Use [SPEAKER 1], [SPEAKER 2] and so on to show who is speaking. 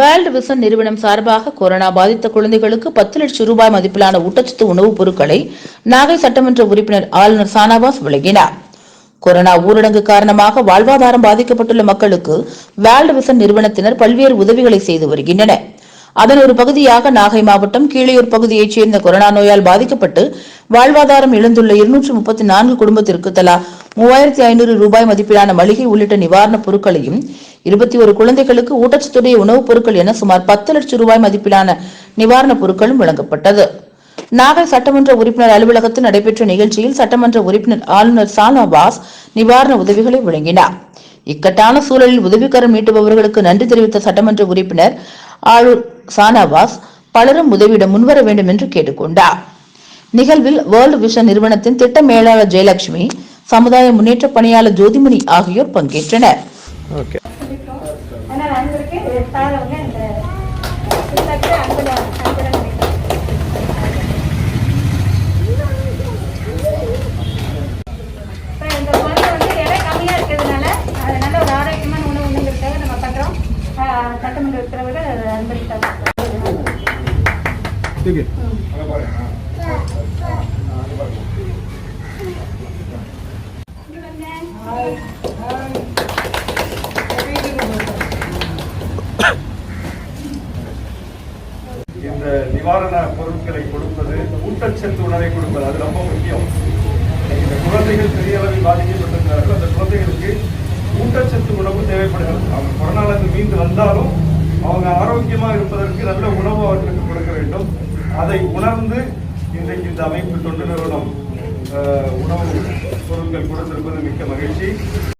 [SPEAKER 1] World vision நிறுவனம் சார்பாக corona பாதித்த குழந்தைகளுக்கு பத்து லட்சம் ரூபாய் மதிப்பிலான ஊட்டச்சத்து உணவுப் பொருட்களை நாகை சட்டமன்ற உறுப்பினர் ஆளுநர் சானாவாஸ் வழங்கினார். கொரோனா ஊரடங்கு காரணமாக வாழ்வாதாரம் பாதிக்கப்பட்டுள்ள மக்களுக்கு வேர்ல்டு விசன் நிறுவனத்தினர் பல்வேறு உதவிகளை செய்து வருகின்றனர். அதன் ஒரு பகுதியாக நாகை மாவட்டம் கீழையூர் பகுதியைச் சேர்ந்த கொரோனா நோயால் பாதிக்கப்பட்டு வாழ்வாதாரம் இழந்துள்ள இருநூற்று முப்பத்தி நான்கு குடும்பத்திற்கு தலா மூவாயிரத்தி ஐநூறு ரூபாய் மதிப்பிலான மளிகை உள்ளிட்ட நிவாரணப் பொருட்களையும் இருபத்தி ஒரு குழந்தைகளுக்கு ஊட்டச்சத்துடைய உணவுப் பொருட்கள் என சுமார் பத்து லட்சம் ரூபாய் மதிப்பிலான நிவாரணப் பொருட்களும் வழங்கப்பட்டது. நாகை சட்டமன்ற உறுப்பினர் அலுவலகத்தில் நடைபெற்ற நிகழ்ச்சியில் சட்டமன்ற உறுப்பினர் ஆளுநர் சானாபாஸ் நிவாரண உதவிகளை வழங்கினார். இக்கட்டான சூழலில் உதவிக்கரம் நீட்டுபவர்களுக்கு நன்றி தெரிவித்த சட்டமன்ற உறுப்பினர் ஆளுநர் சானாவாஸ் பலரும் உதவியிட முன்வர வேண்டும் என்று கேட்டுக்கொண்டார். நிகழ்வில் வேர்ல்டு விஷன் நிறுவனத்தின் திட்ட மேலாளர் ஜெயலட்சுமி சமுதாய முன்னேற்ற பணியாளர் ஜோதிமணி ஆகியோர் பங்கேற்றனர்.
[SPEAKER 2] ஓகே.
[SPEAKER 3] ஆனால் அன்பருக்கு இந்த
[SPEAKER 4] நிவாரண பொருட்களை கொடுப்பது ஊட்டச்சத்து உணவை கொடுப்பது அது ரொம்ப முக்கியம். இந்த குழந்தைகள் பெரிய அளவில் பாதிக்கப்பட்டிருக்கிறார்கள். அந்த குழந்தைகளுக்கு ஊட்டச்சத்து உணவு தேவைப்படுகிறது. அவங்க கொரோனாவிலிருந்து மீண்டு வந்தாலும் அவங்க ஆரோக்கியமாக இருப்பதற்கு நல்ல உணவு அவர்களுக்கு கொடுக்க வேண்டும். அதை உணர்ந்து இன்றைக்கு இந்த அமைப்பு தொண்டு நிறுவனம் உணவு பொருட்கள் கொடுத்திருப்பது மிக்க மகிழ்ச்சி.